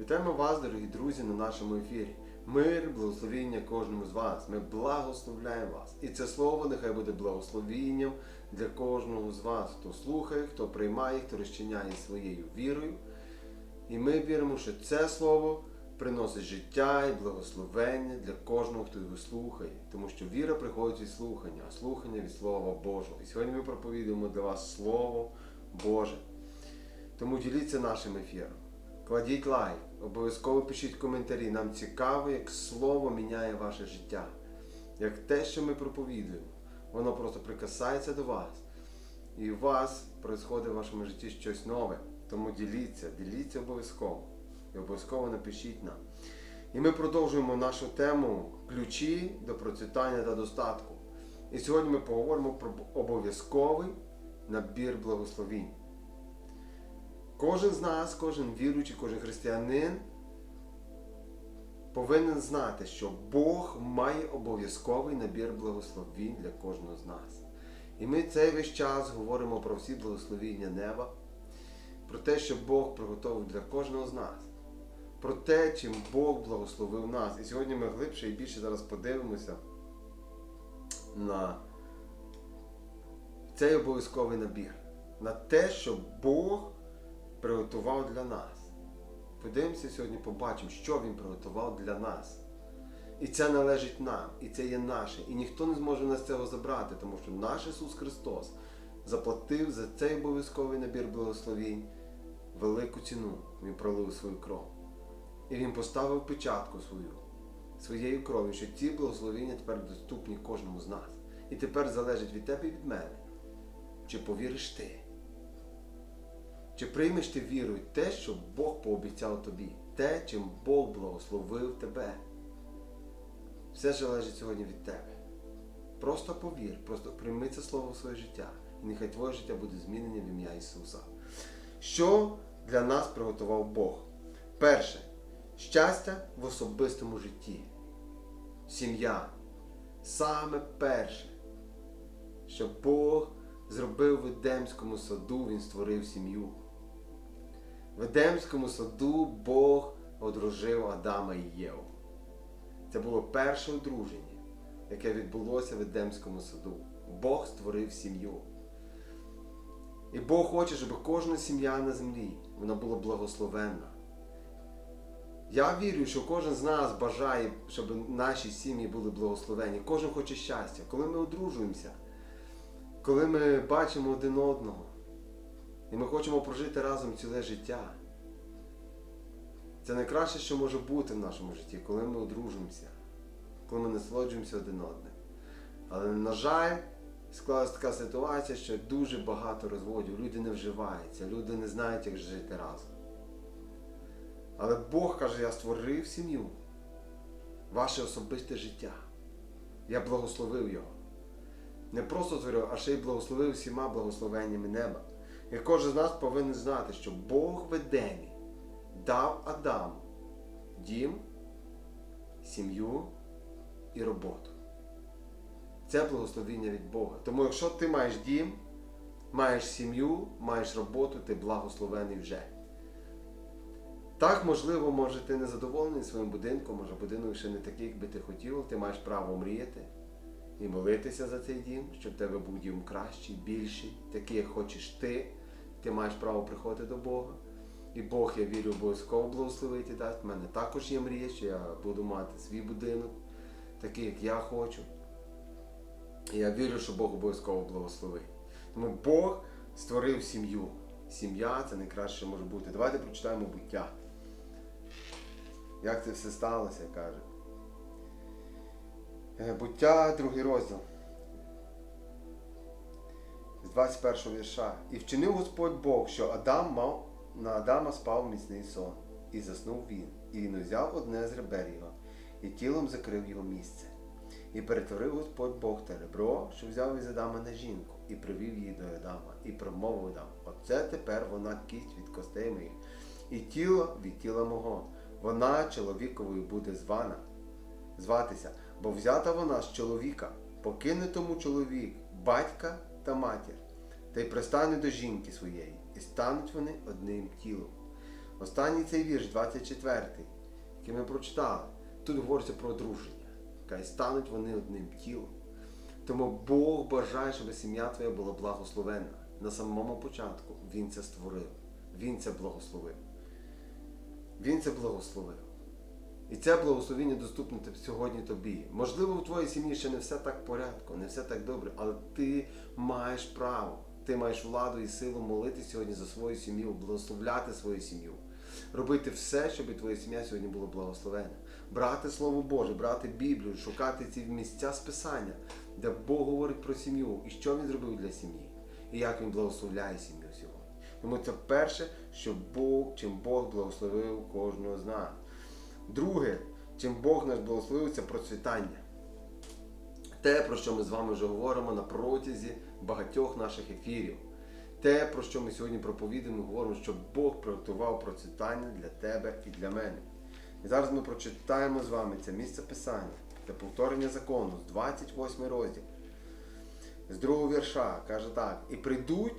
Вітаємо вас, дорогі друзі, на нашому ефірі. Мир, благословіння кожному з вас. Ми благословляємо вас. І це слово нехай буде благословінням для кожного з вас, хто слухає, хто приймає, хто розчиняє своєю вірою. І ми віримо, що це слово приносить життя і благословення для кожного, хто його слухає. Тому що віра приходить від слухання, а слухання від Слова Божого. І сьогодні ми проповідуємо для вас Слово Боже. Тому діліться нашим ефіром. Кладіть лайк, обов'язково пишіть коментарі. Нам цікаво, як слово міняє ваше життя. Як те, що ми проповідуємо, воно просто прикасається до вас. І у вас відбувається в вашому житті щось нове. Тому діліться, діліться обов'язково. І обов'язково напишіть нам. І ми продовжуємо нашу тему ключі до процвітання та достатку. І сьогодні ми поговоримо про обов'язковий набір благословінь. Кожен з нас, кожен віруючий, кожен християнин повинен знати, що Бог має обов'язковий набір благословінь для кожного з нас. І ми цей весь час говоримо про всі благословіння неба, про те, що Бог приготовив для кожного з нас, про те, чим Бог благословив нас. І сьогодні ми глибше і більше зараз подивимося на цей обов'язковий набір, на те, що Бог приготував для нас. Подивимося сьогодні, побачимо, що Він приготував для нас. І це належить нам, і це є наше. І ніхто не зможе нас цього забрати, тому що наш Ісус Христос заплатив за цей обов'язковий набір благословінь велику ціну. Він пролив свою кров. І Він поставив печатку свою, своєю кров'ю, що ці благословіння тепер доступні кожному з нас. І тепер залежить від тебе і від мене. Чи повіриш ти? Чи приймеш ти вірою те, що Бог пообіцяв тобі, те, чим Бог благословив тебе? Все залежить сьогодні від тебе. Просто повір, просто прийми це слово в своє життя. І нехай твоє життя буде змінене в ім'я Ісуса. Що для нас приготував Бог? Перше щастя в особистому житті. Сім'я. Саме перше, що Бог зробив в Едемському саду, Він створив сім'ю. В Едемському саду Бог одружив Адама і Єву. Це було перше одруження, яке відбулося в Едемському саду. Бог створив сім'ю. І Бог хоче, щоб кожна сім'я на землі вона була благословенна. Я вірю, що кожен з нас бажає, щоб наші сім'ї були благословені. Кожен хоче щастя. Коли ми одружуємося, коли ми бачимо один одного, і ми хочемо прожити разом ціле життя. Це найкраще, що може бути в нашому житті, коли ми одружуємося, коли ми насолоджуємося один одним. Але, на жаль, склалася така ситуація, що дуже багато розводів, люди не вживаються, люди не знають, як жити разом. Але Бог каже, я створив сім'ю, ваше особисте життя. Я благословив його. Не просто створив, а ще й благословив всіма благословеннями неба. І кожен з нас повинен знати, що Бог в Едемі дав Адаму дім, сім'ю і роботу. Це благословіння від Бога. Тому якщо ти маєш дім, маєш сім'ю, маєш роботу, ти благословений вже. Так, можливо, може ти не задоволений своїм будинком, може будинок ще не такий, як би ти хотів, ти маєш право мріяти і молитися за цей дім, щоб в тебе був дім кращий, більший, такий, як хочеш ти. Ти маєш право приходити до Бога. І Бог, я вірю, обов'язково благословить і дасть. У мене також є мрія, що я буду мати свій будинок, такий, як я хочу. І я вірю, що Бог обов'язково благословить. Тому Бог створив сім'ю. Сім'я це найкраще, може бути. Давайте прочитаємо буття. Як це все сталося, каже. Е, Буття, другий розділ. З 21 вірша. І вчинив Господь Бог, що Адам мав на Адама спав міцний сон, і заснув він. І він узяв одне з ребер його, і тілом закрив його місце. І перетворив Господь Бог те ребро, що взяв із Адама на жінку, і привів її до Адама, і промовив Адам, оце тепер вона кість від костей моїх, і тіло від тіла мого. Вона чоловіковою буде звана, зватися, бо взята вона з чоловіка, покине тому чоловік, батька та матір, та й пристане до жінки своєї, і стануть вони одним тілом. Останній цей вірш, 24, який ми прочитали. Тут говориться про одруження. Каже, стануть вони одним тілом. Тому Бог бажає, щоб сім'я твоя була благословенна. На самому початку Він це створив. Він це благословив. Він це благословив. І це благословення доступне сьогодні тобі. Можливо, в твоїй сім'ї ще не все так порядку, не все так добре, але ти маєш право, ти маєш владу і силу молити сьогодні за свою сім'ю, благословляти свою сім'ю, робити все, щоб твоя сім'я сьогодні була благословена. Брати Слово Боже, брати Біблію, шукати ці місця списання, де Бог говорить про сім'ю і що він зробив для сім'ї, і як він благословляє сім'ю сьогодні. Тому це перше, що Бог, чим Бог благословив кожного з нас. Друге, чим Бог наш благословив, це процвітання. Те, про що ми з вами вже говоримо на протязі багатьох наших ефірів. Те, про що ми сьогодні проповідуємо, говоримо, що Бог приготував процвітання для тебе і для мене. І зараз ми прочитаємо з вами це місце Писання, це повторення закону з 28 розділ, з другого вірша, каже так: І прийдуть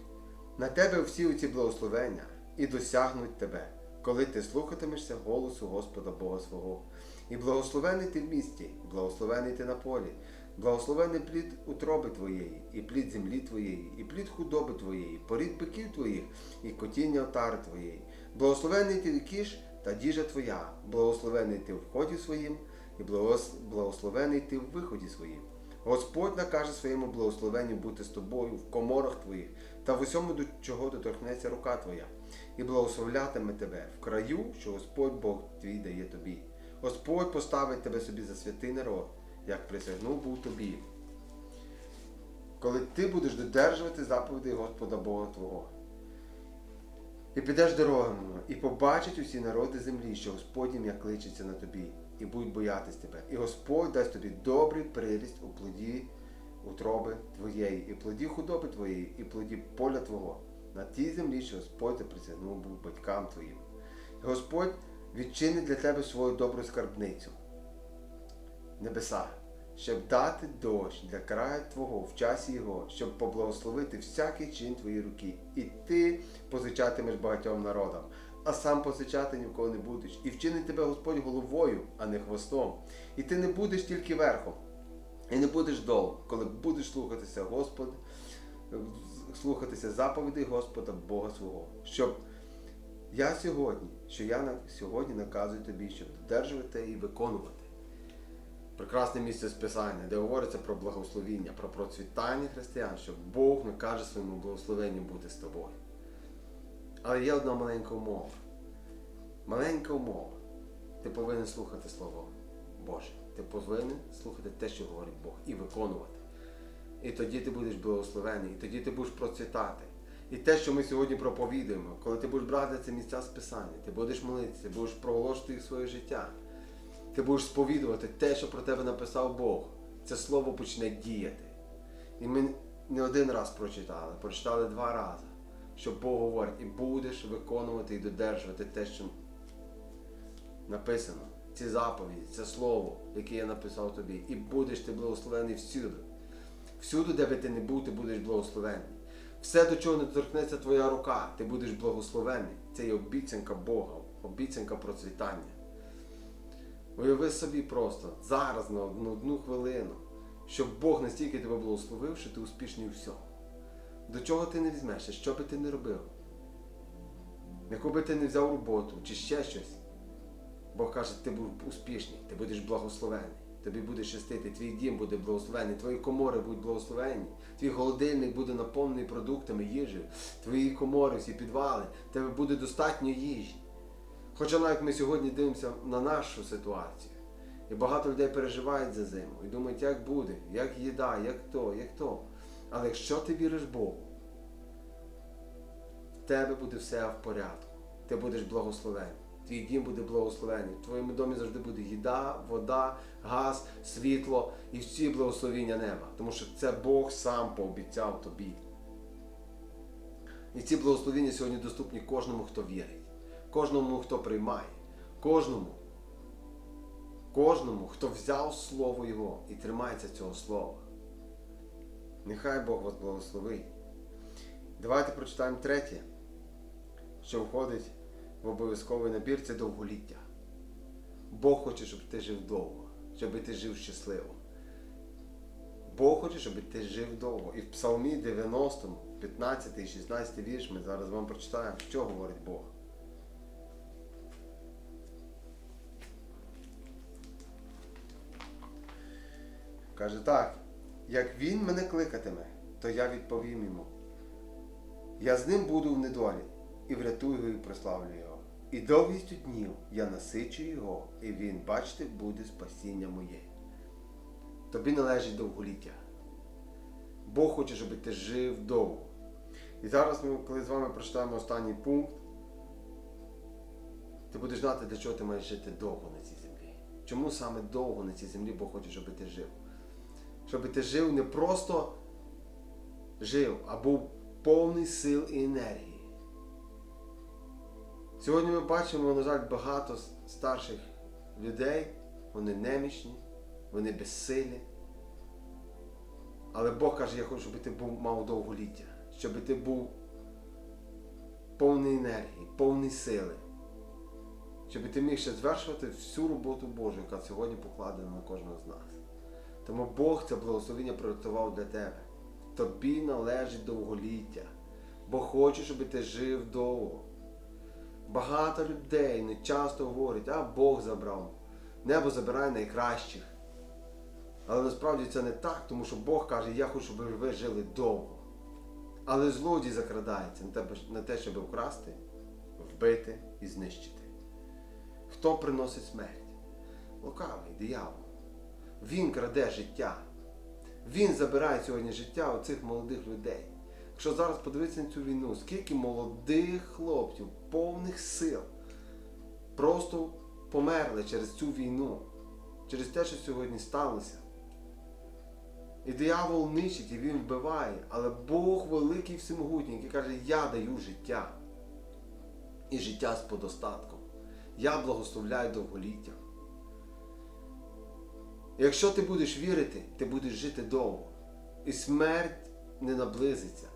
на тебе всі ці благословення і досягнуть тебе, коли ти слухатимешся голосу Господа Бога свого. І благословений ти в місті, благословений ти на полі, благословений плід утроби твоєї, і плід землі твоєї, і плід худоби твоєї, порід биків твоїх, і котіння отари твоєї. Благословений ти кіш та діжа твоя, благословений ти в вході своїм, і благословений ти в виході своїм. Господь накаже своєму благословенню бути з тобою в коморах твоїх та в усьому, до чого доторкнеться рука твоя, і благословлятиме тебе в краю, що Господь Бог твій дає тобі. Господь поставить тебе собі за святий народ, як присягнув був тобі. Коли ти будеш додержувати заповідей Господа Бога Твого. І підеш дорогами, і побачать усі народи землі, що Господь ім'я кличеться на тобі, і будуть боятись тебе. І Господь дасть тобі добрий приріст у плоді утроби твоєї, і плоді худоби твоєї, і плоді поля твого, на тій землі, що Господь присягнув був батькам твоїм. І Господь відчинить для тебе свою добру скарбницю, небеса, щоб дати дощ для краю Твого в часі його, щоб поблагословити всякий чин твоєї руки, і ти позичатимеш багатьом народам, а сам позичати ні в кого не будеш, і вчинить тебе Господь головою, а не хвостом, і ти не будеш тільки верхом, і не будеш долу, коли будеш слухатися Господа, слухатися заповідей Господа Бога свого, щоб я сьогодні, що я сьогодні наказую тобі, щоб додержувати і виконувати. Прекрасне місце списання, де говориться про благословіння, про процвітання християн, що Бог накаже своєму благословенню бути з тобою. Але є одна маленька умова. Маленька умова. Ти повинен слухати Слово Боже. Ти повинен слухати те, що говорить Бог, і виконувати. І тоді ти будеш благословений, і тоді ти будеш процвітати. І те, що ми сьогодні проповідуємо, коли ти будеш брати ці місця списання, ти будеш молитися, ти будеш проголошувати їх своє життя. Ти будеш сповідувати те, що про тебе написав Бог. Це слово почне діяти. І ми не один раз прочитали, прочитали два рази, що Бог говорить, і будеш виконувати і додержувати те, що написано. Ці заповіді, це слово, яке я написав тобі. І будеш ти благословений всюди. Всюди, де би ти не був, ти будеш благословений. Все, до чого не доторкнеться твоя рука, ти будеш благословений. Це є обіцянка Бога, обіцянка процвітання. Уяви собі просто зараз на одну, хвилину, щоб Бог настільки тебе благословив, що ти успішний у всьому. До чого ти не візьмешся, що би ти не робив, яку би ти не взяв роботу чи ще щось. Бог каже, ти був успішний, ти будеш благословений, тобі буде щастити, твій дім буде благословений, твої комори будуть благословені, твій холодильник буде наповнений продуктами, їжею, твої комори, всі підвали, тебе буде достатньо їжі. Хоча навіть ми сьогодні дивимося на нашу ситуацію. І багато людей переживають за зиму і думають, як буде, як їда, як то, як то. Але якщо ти віриш Богу, в тебе буде все в порядку. Ти будеш благословений. Твій дім буде благословений. В твоєму домі завжди буде їда, вода, газ, світло і всі благословіння неба. Тому що це Бог сам пообіцяв тобі. І ці благословіння сьогодні доступні кожному, хто вірить, кожному, хто приймає, кожному, кожному, хто взяв Слово Його і тримається цього слова. Нехай Бог вас благословить. Давайте прочитаємо третє, що входить в обов'язковий набір це довголіття. Бог хоче, щоб ти жив довго, щоб ти жив щасливо. Бог хоче, щоб ти жив довго. І в Псалмі 90, 15 і 16 вірш ми зараз вам прочитаємо, що говорить Бог. Каже так, як він мене кликатиме, то я відповім йому. Я з ним буду в недолі і врятую його і прославлю його. І довгістю днів я насичу його, і він, бачите, буде спасіння моє. Тобі належить довголіття. Бог хоче, щоб ти жив довго. І зараз ми, коли з вами прочитаємо останній пункт, ти будеш знати, для чого ти маєш жити довго на цій землі. Чому саме довго на цій землі Бог хоче, щоб ти жив? Щоб ти жив не просто жив, а був повний сил і енергії. Сьогодні ми бачимо, на жаль, багато старших людей, вони немічні, вони безсилі. Але Бог каже, я хочу, щоб ти був, мав довголіття, щоб ти був повний енергії, повний сили, щоб ти міг ще звершувати всю роботу Божу, яка сьогодні покладена на кожного з нас. Тому Бог це благословення приготував для тебе. Тобі належить довголіття, бо хоче, щоб ти жив довго. Багато людей не часто говорять, а Бог забрав. Небо забирає найкращих. Але насправді це не так, тому що Бог каже, я хочу, щоб ви жили довго. Але злодій закрадається на те, щоб вкрасти, вбити і знищити. Хто приносить смерть? Лукавий, диявол. Він краде життя. Він забирає сьогодні життя у цих молодих людей. Якщо зараз подивитися на цю війну, скільки молодих хлопців, повних сил, просто померли через цю війну, через те, що сьогодні сталося. І диявол нищить, і він вбиває, але Бог великий всемогутній, який каже, я даю життя. І життя з подостатком. Я благословляю довголіття. Якщо ти будеш вірити, ти будеш жити довго. І смерть не наблизиться,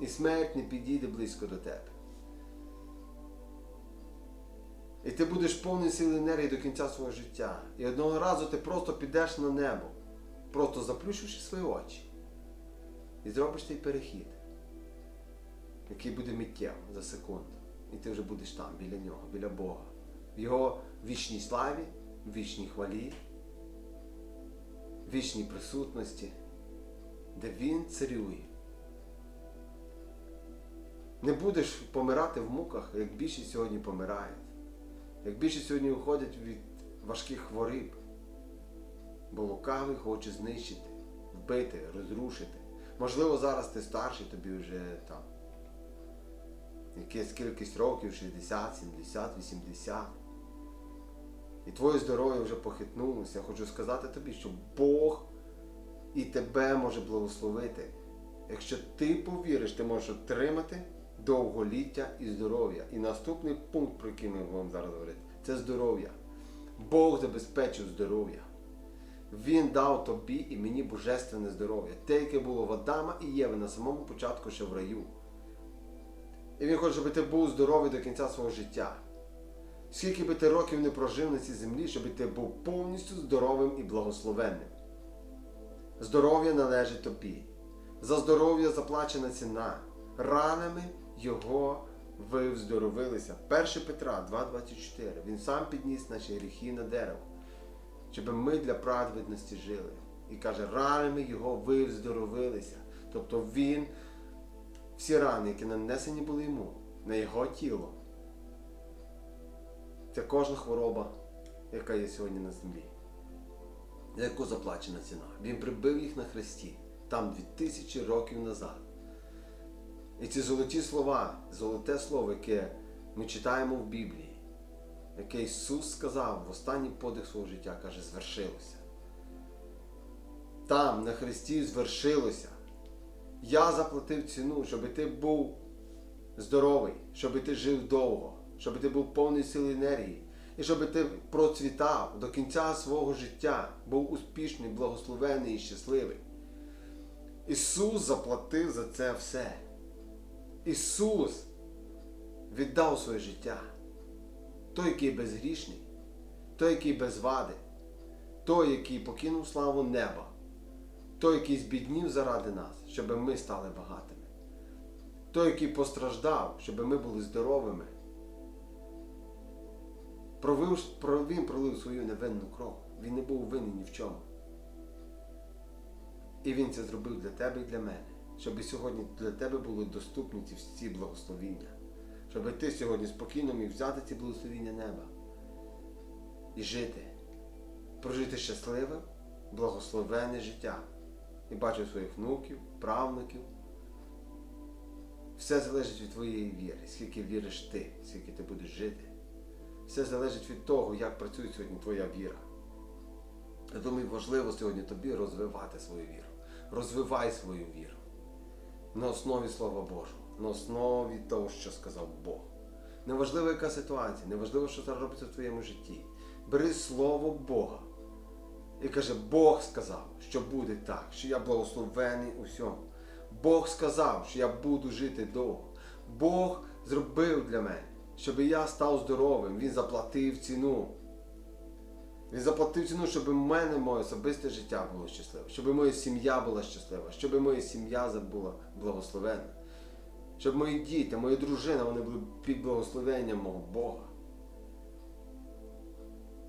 і смерть не підійде близько до тебе. І ти будеш повний сили енергії до кінця свого життя. І одного разу ти просто підеш на небо, просто заплющивши свої очі. І зробиш цей перехід, який буде миттєво за секунду. І ти вже будеш там, біля нього, біля Бога. В його вічній славі, в вічній хвалі, вічній присутності, де він царює. Не будеш помирати в муках, як більшість сьогодні помирають. Як більшість сьогодні уходять від важких хвороб. Бо лукавий хоче знищити, вбити, розрушити. Можливо, зараз ти старший, тобі вже там якась кількість років, 60, 70, 80. І твоє здоров'я вже похитнулося. Я хочу сказати тобі, що Бог і тебе може благословити. Якщо ти повіриш, ти можеш отримати довголіття і здоров'я. І наступний пункт, про який ми вам зараз говорити, це здоров'я. Бог забезпечив здоров'я. Він дав тобі і мені божественне здоров'я, те, яке було в Адама і Єви на самому початку ще в раю. І він хоче, щоб ти був здоровий до кінця свого життя. Скільки би ти років не прожив на цій землі, щоб ти був повністю здоровим і благословенним. Здоров'я належить тобі. За здоров'я заплачена ціна. Ранами його ви вздоровилися. 1 Петра 2,24. Він сам підніс наші гріхи на дерево, щоб ми для праведності жили. І каже, ранами його ви вздоровилися. Тобто він, всі рани, які нанесені були йому, на його тіло. Це кожна хвороба, яка є сьогодні на землі. За яку заплачена ціна. Він прибив їх на хресті, там 2000 років назад. І ці золоті слова, золоте слово, яке ми читаємо в Біблії, яке Ісус сказав в останній подих свого життя, каже, звершилося. Там, на Христі, звершилося. Я заплатив ціну, щоб ти був здоровий, щоб ти жив довго, щоб ти був повний сил енергії, і щоб ти процвітав до кінця свого життя, був успішний, благословений і щасливий. Ісус заплатив за це все. Ісус віддав своє життя. той, який безгрішний, той, який без вади, той, який покинув славу неба, той, який збіднів заради нас, щоб ми стали багатими, той, який постраждав, щоб ми були здоровими. Провив, про- він пролив свою невинну кров. Він не був винен ні в чому. І він це зробив для тебе і для мене, щоб сьогодні для тебе були доступні ці всі благословіння. Щоб ти сьогодні спокійно міг взяти ці благословіння неба і жити, прожити щасливе, благословенне життя. І бачу своїх внуків, правнуків. Все залежить від твоєї віри, скільки віриш ти, скільки ти будеш жити. Все залежить від того, як працює сьогодні твоя віра. Я думаю, важливо сьогодні тобі розвивати свою віру. Розвивай свою віру на основі Слова Божого, на основі того, що сказав Бог. Неважливо, яка ситуація, неважливо, що зараз робиться в твоєму житті. Бери Слово Бога і каже, Бог сказав, що буде так, що я благословений у всьому. Бог сказав, що я буду жити довго. Бог зробив для мене, щоб я став здоровим. Він заплатив ціну. Він заплатив ціну, щоб у мене моє особисте життя було щасливе, щоб моя сім'я була щаслива, щоб моя сім'я була благословенна, щоб мої діти, моя дружина, вони були під благословенням мого Бога.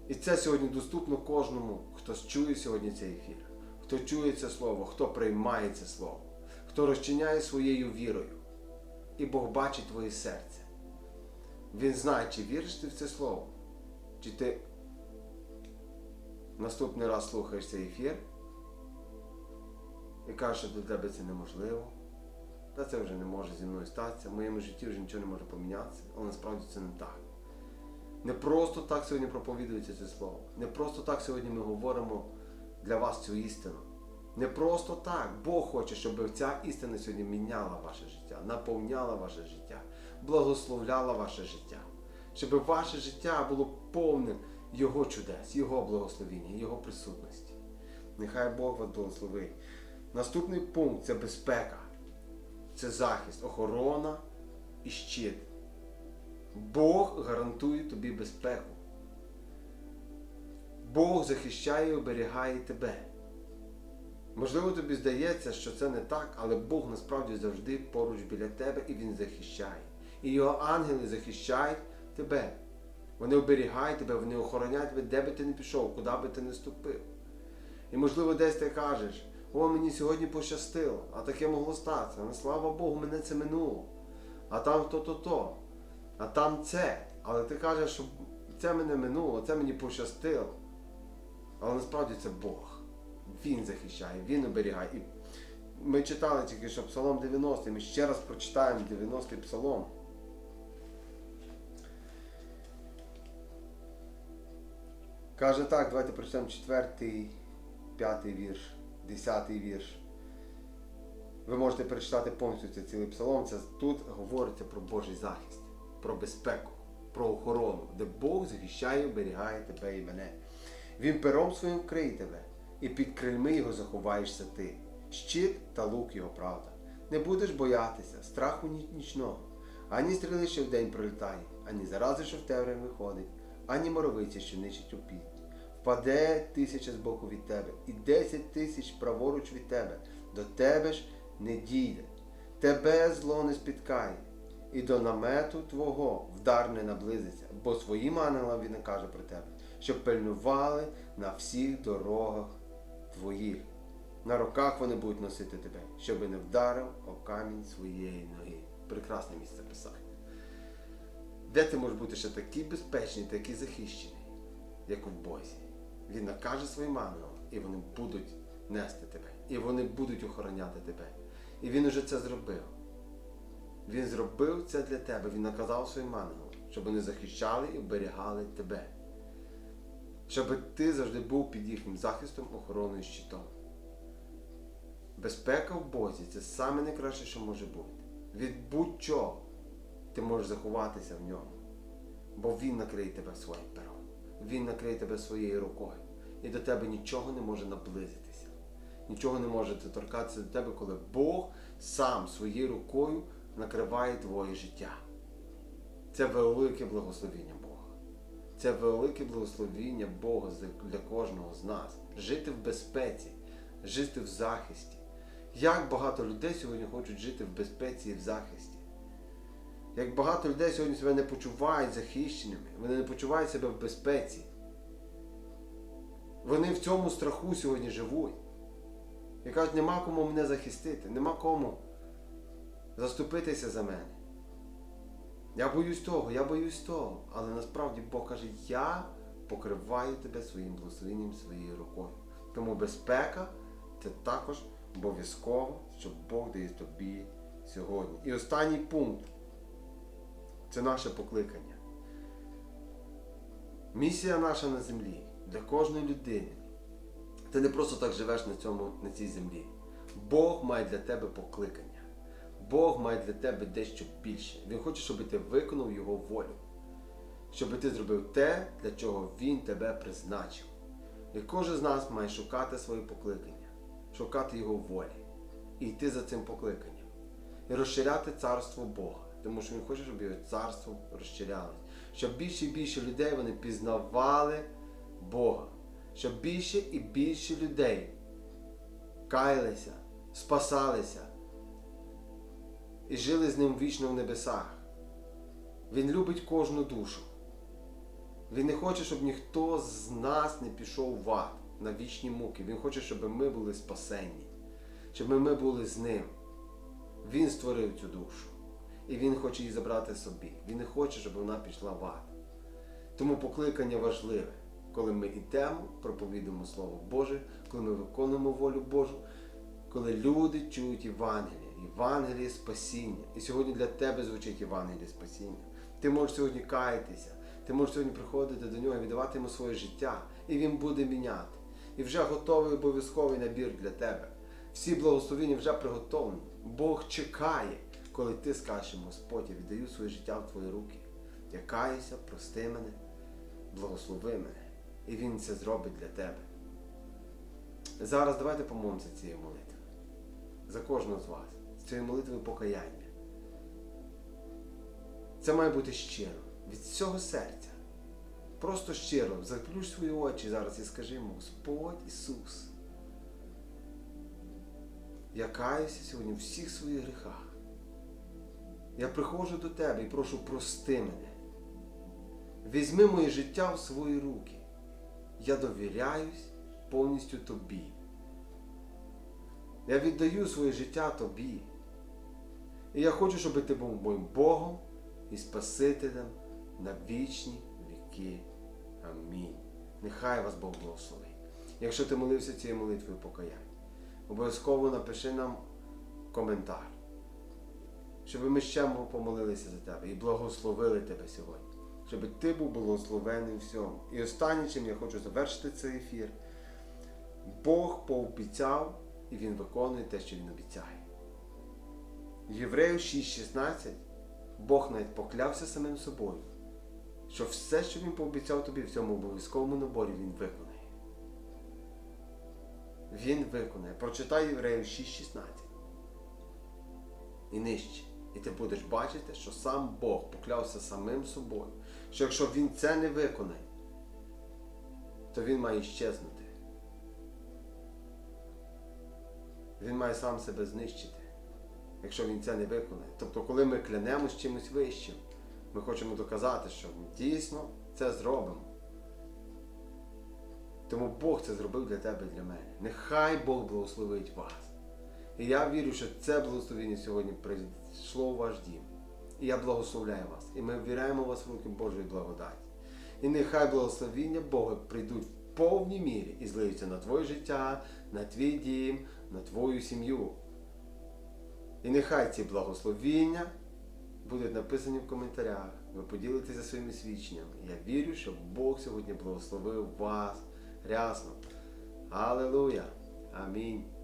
І це сьогодні доступно кожному, хто чує сьогодні цей ефір, хто чує це слово, хто приймає це слово, хто розчиняє своєю вірою. І Бог бачить твоє серце. Він знає, чи віриш ти в це слово, чи ти наступний раз слухаєш цей ефір і кажеш, що для тебе це неможливо. Та це вже не може зі мною статися, в моєму житті вже нічого не може помінятися, але насправді це не так. Не просто так сьогодні проповідується це слово. Не просто так сьогодні ми говоримо для вас цю істину. Не просто так. Бог хоче, щоб ця істина сьогодні міняла ваше життя, наповняла ваше життя, благословляла ваше життя. Щоб ваше життя було повним Його чудес, Його благословіння, Його присутності. Нехай Бог вас благословить. Наступний пункт це безпека, це захист, охорона і щит. Бог гарантує тобі безпеку. Бог захищає і оберігає тебе. Можливо, тобі здається, що це не так, але Бог насправді завжди поруч біля тебе і Він захищає. І його ангели захищають тебе. Вони оберігають тебе, вони охороняють тебе, де би ти не пішов, куди би ти не ступив. І можливо, десь ти кажеш, о, мені сьогодні пощастило, а таке могло статися. Але слава Богу, мене це минуло. А там то-то-то, а там це. Але ти кажеш, що це мене минуло, це мені пощастило. Але насправді це Бог. Він захищає, Він оберігає. І ми читали тільки що Псалом 90, ми ще раз прочитаємо 90-й псалом. Каже так, давайте прочитаємо 4, 5 вірш, 10 вірш. Ви можете перечитати повністю цей цілий псалом. Це тут говориться про Божий захист, про безпеку, про охорону, де Бог захищає, оберігає тебе і мене. Він пером своїм вкриє тебе, і під крильми його заховаєшся ти. Щит та лук його правда. Не будеш боятися, страху ні- нічного, ані стріли, що вдень пролітає, ані зарази, що в темряві виходить, ані моровиці, що нищить у піт. Впаде тисяча з боку від тебе, і десять тисяч праворуч від тебе, до тебе ж не дійде. Тебе зло не спіткає, і до намету твого вдар не наблизиться, бо своїм ангелам він каже про тебе, щоб пильнували на всіх дорогах твоїх. На руках вони будуть носити тебе, щоб не вдарив о камінь своєї ноги. Прекрасне місце писання. Де ти можеш бути ще такий безпечний, такий захищений, як у Бозі? Він накаже своїм ангелам, і вони будуть нести тебе, і вони будуть охороняти тебе. І він уже це зробив. Він зробив це для тебе. Він наказав своїм ангелам, щоб вони захищали і оберігали тебе. Щоб ти завжди був під їхнім захистом, охороною щитом. Безпека в Бозі це найкраще, що може бути. Від будь-чого ти можеш заховатися в ньому. Бо Він накриє тебе своїм пером. Він накриє тебе своєю рукою. І до тебе нічого не може наблизитися. Нічого не може доторкатися до тебе, коли Бог сам своєю рукою накриває твоє життя. Це велике благословення Бога. Це велике благословіння Бога для кожного з нас. Жити в безпеці, жити в захисті. Як багато людей сьогодні хочуть жити в безпеці і в захисті. Як багато людей сьогодні себе не почувають захищеними, вони не почувають себе в безпеці. Вони в цьому страху сьогодні живуть. І кажуть, нема кому мене захистити, нема кому заступитися за мене. Я боюсь того, я боюсь того. Але насправді Бог каже, я покриваю тебе своїм благословенням, своєю рукою. Тому безпека це також обов'язково, що Бог дає тобі сьогодні. І останній пункт це наше покликання. Місія наша на землі для кожної людини. Ти не просто так живеш на, цьому, на цій землі. Бог має для тебе покликання. Бог має для тебе дещо більше. Він хоче, щоб ти виконав Його волю. Щоб ти зробив те, для чого Він тебе призначив. І кожен з нас має шукати своє покликання, шукати Його волі і йти за цим покликанням. І розширяти царство Бога. Тому що Він хоче, щоб його царство розширялось. Щоб більше і більше людей вони пізнавали Бога. Щоб більше і більше людей каялися, спасалися і жили з ним вічно в небесах. Він любить кожну душу. Він не хоче, щоб ніхто з нас не пішов в ад на вічні муки. Він хоче, щоб ми були спасенні, щоб ми були з ним. Він створив цю душу. І він хоче її забрати собі. Він не хоче, щоб вона пішла в ад. Тому покликання важливе, коли ми йдемо, проповідуємо Слово Боже, коли ми виконуємо волю Божу, коли люди чують Євангеліє, Євангеліє спасіння. І сьогодні для тебе звучить Євангеліє спасіння. Ти можеш сьогодні каятися, ти можеш сьогодні приходити до нього, віддавати йому своє життя, і він буде міняти. І вже готовий обов'язковий набір для тебе. Всі благословення вже приготовлені. Бог чекає, коли ти скажеш Господь, я віддаю своє життя в твої руки. Я каюся, прости мене, благослови мене. І Він це зробить для тебе. Зараз давайте помолимося цією молитвою. За кожного з вас. З цією молитвою покаяння. Це має бути щиро, від всього серця. Просто щиро, заплющ свої очі зараз і скажи йому, Господь Ісус. Я каюся сьогодні в всіх своїх гріхах. Я приходжу до тебе і прошу прости мене. Візьми моє життя в свої руки. Я довіряюсь повністю тобі. Я віддаю своє життя тобі. І я хочу, щоб ти був моїм Богом і Спасителем на вічні віки. Амінь. Нехай вас Бог благословить. Якщо ти молився цією молитвою покаяння, обов'язково напиши нам коментар, щоб ми ще помолилися за тебе і благословили тебе сьогодні. Щоб ти був благословений всьому. І останнє, чим я хочу завершити цей ефір, Бог пообіцяв і Він виконує те, що Він обіцяє. Єврею 6.16 Бог навіть поклявся самим собою, що все, що він пообіцяв тобі в цьому обов'язковому наборі, він виконає. Він виконає. Прочитай Єврею 6.16 і нижче. І ти будеш бачити, що сам Бог поклявся самим собою, що якщо він це не виконає, то він має щезнути. Він має сам себе знищити, якщо він це не виконає. Тобто, коли ми клянемось чимось вищим, ми хочемо доказати, що ми дійсно це зробимо. Тому Бог це зробив для тебе і для мене. Нехай Бог благословить вас. І я вірю, що це благословення сьогодні прийшло у ваш дім. І я благословляю вас. І ми ввіряємо вас в руки Божої благодаті. І нехай благословіння Бога прийдуть в повній мірі і злиються на твоє життя, на твій дім, на твою сім'ю. І нехай ці благословіння будуть написані в коментарях. Ви поділитеся своїми свідченнями. Я вірю, що Бог сьогодні благословив вас рясно. Аллилуйя! Амінь.